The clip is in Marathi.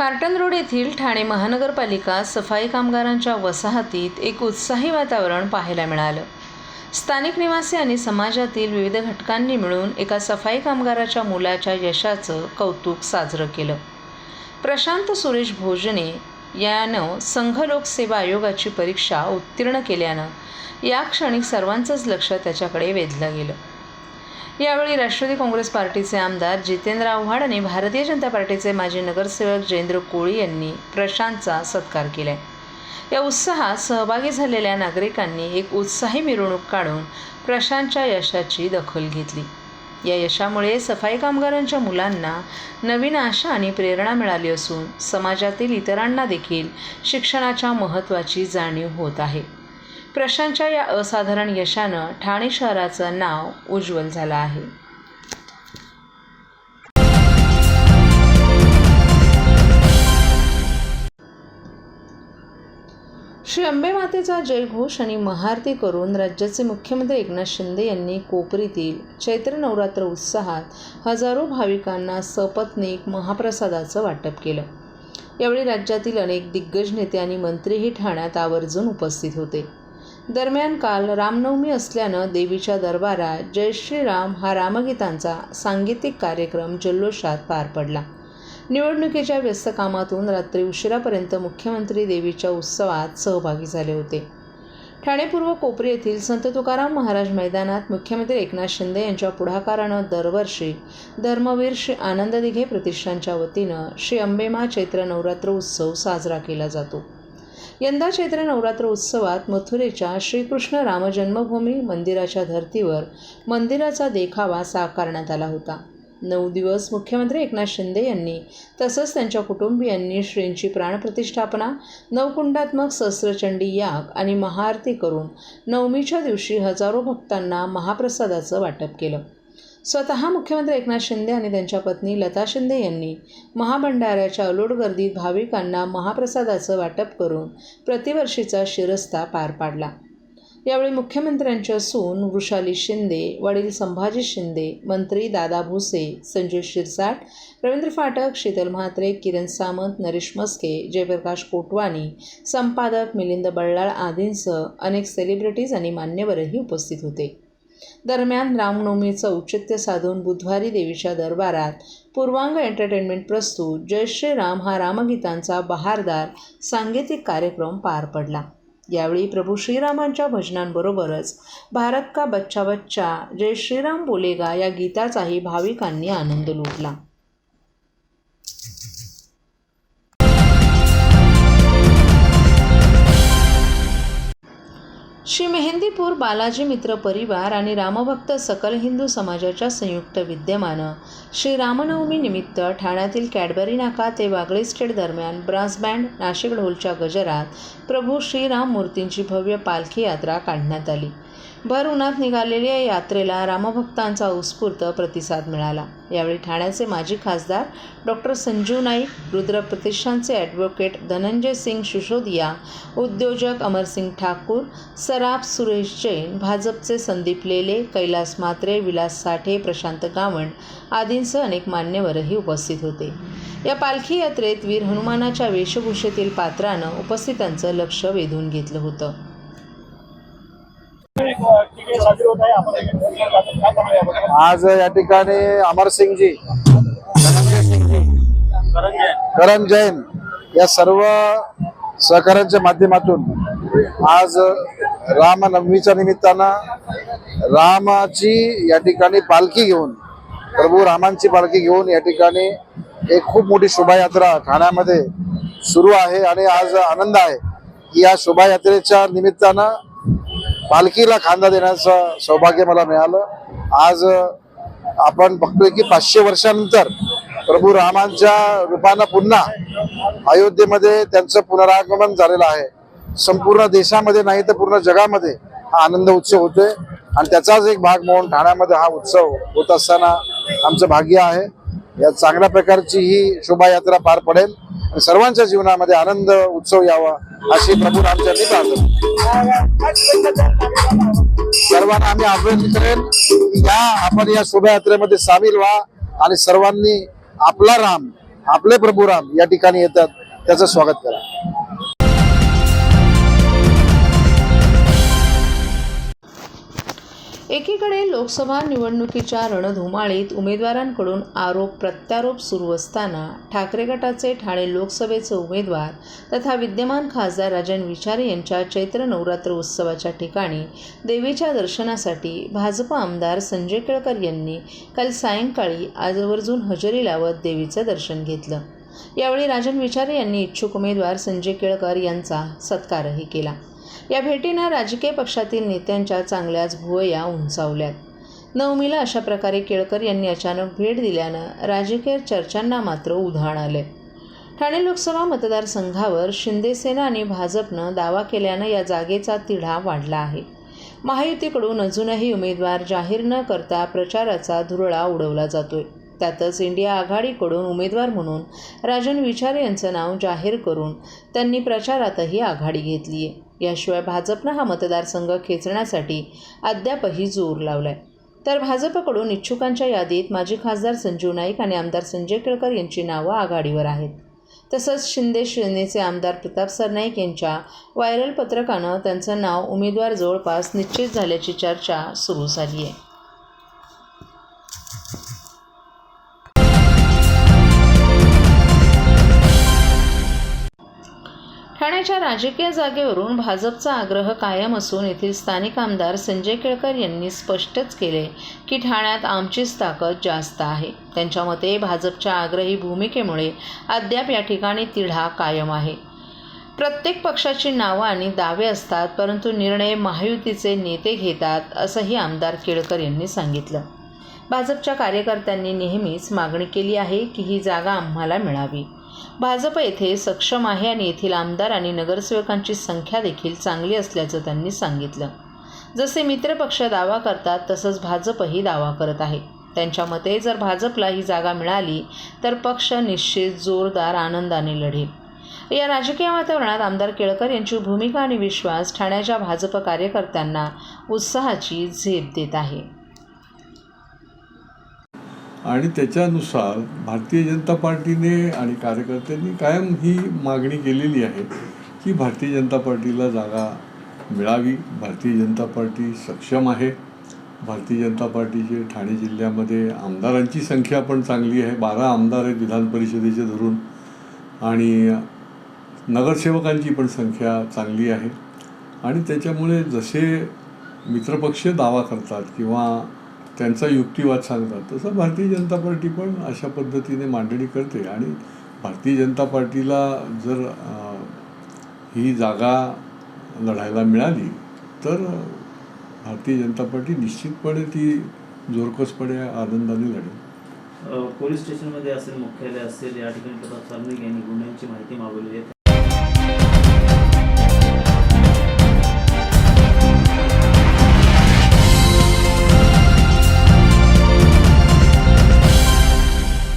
खार्टन रोड येथील ठाणे महानगरपालिका सफाई कामगारांच्या वसाहतीत एक उत्साही वातावरण पाहायला मिळालं. स्थानिक निवासी आणि समाजातील विविध घटकांनी मिळून एका सफाई कामगाराच्या मुलाच्या यशाचं कौतुक साजरं केलं. प्रशांत सुरेश भोजने यानं संघ लोकसेवा आयोगाची परीक्षा उत्तीर्ण केल्यानं या क्षणी सर्वांचंच लक्ष त्याच्याकडे वेधलं गेलं. यावेळी राष्ट्रवादी काँग्रेस पार्टीचे आमदार जितेंद्र आव्हाड आणि भारतीय जनता पार्टीचे माजी नगरसेवक जयेंद्र कोळी यांनी प्रशांतचा सत्कार केलाय. या उत्साहात सहभागी झालेल्या नागरिकांनी एक उत्साही मिरवणूक काढून प्रशांतच्या यशाची दखल घेतली. या यशामुळे सफाई कामगारांच्या मुलांना नवीन आशा आणि प्रेरणा मिळाली असून समाजातील इतरांना देखील शिक्षणाच्या महत्त्वाची जाणीव होत आहे. प्रशांतच्या या असाधारण यशानं ठाणे शहराचं नाव उज्ज्वल झालं आहे. श्री अंबेमातेचा जयघोष आणि महाआरती करून राज्याचे मुख्यमंत्री एकनाथ शिंदे यांनी कोपरीतील चैत्र नवरात्र उत्साहात हजारो भाविकांना सपत्नीक महाप्रसादाचं वाटप केलं. यावेळी राज्यातील अनेक दिग्गज नेते आणि मंत्रीही ठाण्यात आवर्जून उपस्थित होते. दरम्यान काल रामनवमी असल्यानं देवीच्या दरबारात जय श्रीराम हा रामगीतांचा सांगीतिक कार्यक्रम जल्लोषात पार पडला. निवडणुकीच्या व्यस्त कामातून रात्री उशिरापर्यंत मुख्यमंत्री देवीच्या उत्सवात सहभागी झाले होते. ठाणे पूर्व कोपरी येथील संत तुकाराम महाराज मैदानात मुख्यमंत्री एकनाथ शिंदे यांच्या पुढाकारानं दरवर्षी धर्मवीर श्री आनंद दिघे प्रतिष्ठानच्या वतीनं श्री अंबेमा चैत्र नवरात्र उत्सव साजरा केला जातो. यंदा चैत्र नवरात्र उत्सवात मथुरेच्या श्रीकृष्ण रामजन्मभूमी मंदिराच्या धर्तीवर मंदिराचा देखावा साकारण्यात आला होता. नऊ दिवस मुख्यमंत्री एकनाथ शिंदे यांनी तसंच त्यांच्या कुटुंबियांनी श्रींची प्राणप्रतिष्ठापना नवकुंडात्मक सहस्रचंडी याग आणि महाआरती करून नवमीच्या दिवशी हजारो भक्तांना महाप्रसादाचं वाटप केलं. स्वतः मुख्यमंत्री एकनाथ शिंदे आणि त्यांच्या पत्नी लता शिंदे यांनी महाभंडाऱ्याच्या अलोट गर्दीत भाविकांना महाप्रसादाचं वाटप करून प्रतिवर्षीचा शिरस्ता पार पाडला. यावेळी मुख्यमंत्र्यांच्या सून वृषाली शिंदे वडील संभाजी शिंदे मंत्री दादा भुसे संजय शिरसाट रवींद्र फाटक शीतल म्हात्रे किरण सामंत नरेश मस्के जयप्रकाश कोटवानी संपादक मिलिंद बल्लाळ आदींसह अनेक सेलिब्रिटीज आणि मान्यवरही उपस्थित होते. दरम्यान रामनवमीचं औचित्य साधून बुधवारी देवीच्या दरबारात पूर्वांग एंटरटेनमेंट प्रस्तुत जय श्रीराम हा रामगीतांचा बहारदार सांगीतिक कार्यक्रम पार पडला. यावेळी प्रभू श्रीरामांच्या भजनांबरोबरच भारत का बच्चा बच्चा जय श्रीराम बोलेगा या गीताचाही भाविकांनी आनंद लुटला. श्री मेहंदीपूर बालाजी मित्र परिवार आणि रामभक्त सकल हिंदू समाजाच्या संयुक्त विद्यमानं श्री रामनवमी निमित्त ठाण्यातील कॅडबरी नाका ते वागळे स्टेट दरम्यान ब्रास बँड नाशिक ढोलच्या गजरात प्रभू श्रीराम मूर्तींची भव्य पालखी यात्रा काढण्यात आली. भर उन्हात निघालेल्या या यात्रेला रामभक्तांचा उत्स्फूर्त प्रतिसाद मिळाला. यावेळी ठाण्याचे माजी खासदार डॉक्टर संजीव नाईक रुद्र प्रतिष्ठानचे ॲडव्होकेट धनंजय सिंग सिसोदिया उद्योजक अमरसिंग ठाकूर सराफ सुरेश जैन भाजपचे संदीप लेले कैलास म्हात्रे विलास साठे प्रशांत गावंड आदींसह अनेक मान्यवरही उपस्थित होते. या पालखी यात्रेत वीर हनुमानाच्या वेशभूषेतील पात्रानं उपस्थितांचं लक्ष वेधून घेतलं होतं. आज या ठिकाणी अमरसिंगजी करण जैन या सर्व सहकार्यांच्या माध्यमातून आज रामनवमीच्या निमित्तानं रामाची या ठिकाणी पालखी घेऊन प्रभू रामांची पालखी घेऊन या ठिकाणी एक खूप मोठी शोभायात्रा ठाण्यामध्ये सुरू आहे आणि आज आनंद आहे. की या शोभायात्रेच्या निमित्तानं पालखीला खांदा देण्याचं सौभाग्य मला मिळालं. आज आपण बघतोय की पाचशे वर्षानंतर प्रभू रामांच्या रूपानं पुन्हा अयोध्येमध्ये त्यांचं पुनरागमन झालेलं आहे. संपूर्ण देशामध्ये नाही तर पूर्ण जगामध्ये हा आनंद उत्सव होतोय. आणि त्याचाच एक भाग म्हणून ठाण्यामध्ये हा उत्सव होत असताना आमचं भाग्य आहे. या चांगल्या प्रकारची ही शोभायात्रा पार पडेल. सर्वांच्या जीवनामध्ये आनंद उत्सव यावा अशी प्रभू रामचरणी प्रार्थना. सर्वांना आम्ही आग्रह करेन या आपण या शोभायात्रेमध्ये सामील व्हा आणि सर्वांनी आपला राम आपले प्रभुराम या ठिकाणी येतात त्याचं स्वागत करा. एकीकडे लोकसभा निवडणुकीच्या रणधुमाळीत उमेदवारांकडून आरोप प्रत्यारोप सुरू असताना ठाकरे गटाचे ठाणे लोकसभेचे उमेदवार तथा विद्यमान खासदार राजन विचारे यांच्या चैत्र नवरात्र उत्सवाच्या ठिकाणी देवीच्या दर्शनासाठी भाजप आमदार संजय केळकर यांनी काल सायंकाळी आवर्जून हजेरी लावत देवीचं दर्शन घेतलं. यावेळी राजन विचारे यांनी इच्छुक उमेदवार संजय केळकर यांचा सत्कारही केला. या भेटीनं राजकीय पक्षातील नेत्यांच्या चांगल्याच भुवया उंचावल्यात. नवमीला अशा प्रकारे केळकर यांनी अचानक भेट दिल्यानं राजकीय चर्चांना मात्र उधाण आले ठाणे लोकसभा मतदारसंघावर शिंदेसेना आणि भाजपनं दावा केल्यानं या जागेचा तिढा वाढला आहे. महायुतीकडून अजूनही उमेदवार जाहीर न करता प्रचाराचा धुरळा उडवला जातोय. त्यातच इंडिया आघाडीकडून उमेदवार म्हणून राजन विचारे यांचं नाव जाहीर करून त्यांनी प्रचारातही आघाडी घेतली आहे. याशिवाय भाजपनं हा मतदारसंघ खेचण्यासाठी अद्यापही जोर लावलाय. तर भाजपकडून इच्छुकांच्या यादीत माजी खासदार संजीव नाईक आणि आमदार संजय केळकर यांची नावं आघाडीवर आहेत. तसंच शिंदे सेनेचे आमदार प्रताप सरनाईक यांच्या व्हायरल पत्रकानं त्यांचं नाव उमेदवार जवळपास निश्चित झाल्याची चर्चा सुरू झाली आहे. ठाण्याच्या राजकीय जागेवरून भाजपचा आग्रह कायम असून येथील स्थानिक आमदार संजय केळकर यांनी स्पष्टच केले की ठाण्यात आमचीच ताकद जास्त आहे. त्यांच्या मते भाजपच्या आग्रही भूमिकेमुळे अद्याप या ठिकाणी तिढा कायम आहे. प्रत्येक पक्षाची नावं आणि दावे असतात परंतु निर्णय महायुतीचे नेते घेतात असंही आमदार केळकर यांनी सांगितलं. भाजपच्या कार्यकर्त्यांनी नेहमीच मागणी केली आहे की ही जागा आम्हाला मिळावी. भाजप येथे सक्षम आहे आणि येथील आमदार आणि नगरसेवकांची संख्या देखील चांगली असल्याचं त्यांनी सांगितलं. जसे मित्रपक्ष दावा करतात तसंच भाजपही दावा करत आहे. त्यांच्या मते जर भाजपला ही जागा मिळाली तर पक्ष निश्चित जोरदार आनंदाने लढेल. या राजकीय वातावरणात आमदार केळकर यांची भूमिका आणि विश्वास ठाण्याच्या भाजप कार्यकर्त्यांना उत्साहाची झेप देत आहे. आणि त्याच्यानुसार भारतीय जनता पार्टीने आणि कार्यकर्त्यांनी कायम ही मागणी केलेली आहे की भारतीय जनता पार्टीला जागा मिळावी. भारतीय जनता पार्टी सक्षम आहे. भारतीय जनता पार्टीचे ठाणे जिल्ह्यामध्ये आमदारांची संख्या पण चांगली आहे. बारा आमदार आहेत विधान परिषदेचे धरून आणि नगरसेवकांची पण संख्या चांगली आहे. आणि त्याच्यामुळे जसे मित्रपक्ष दावा करतात किंवा त्यांचा युक्तिवाद सांगतात. तसं भारतीय जनता पार्टी पण अशा पद्धतीने मांडणी करते. आणि भारतीय जनता पार्टीला जर ही जागा लढायला मिळाली तर भारतीय जनता पार्टी निश्चितपणे ती जोरकसपणे आनंदाने लढेल. पोलीस स्टेशनमध्ये असेल मुख्यालय असेल या ठिकाणी तपास यांनी गुन्ह्यांची माहिती मागवली आहे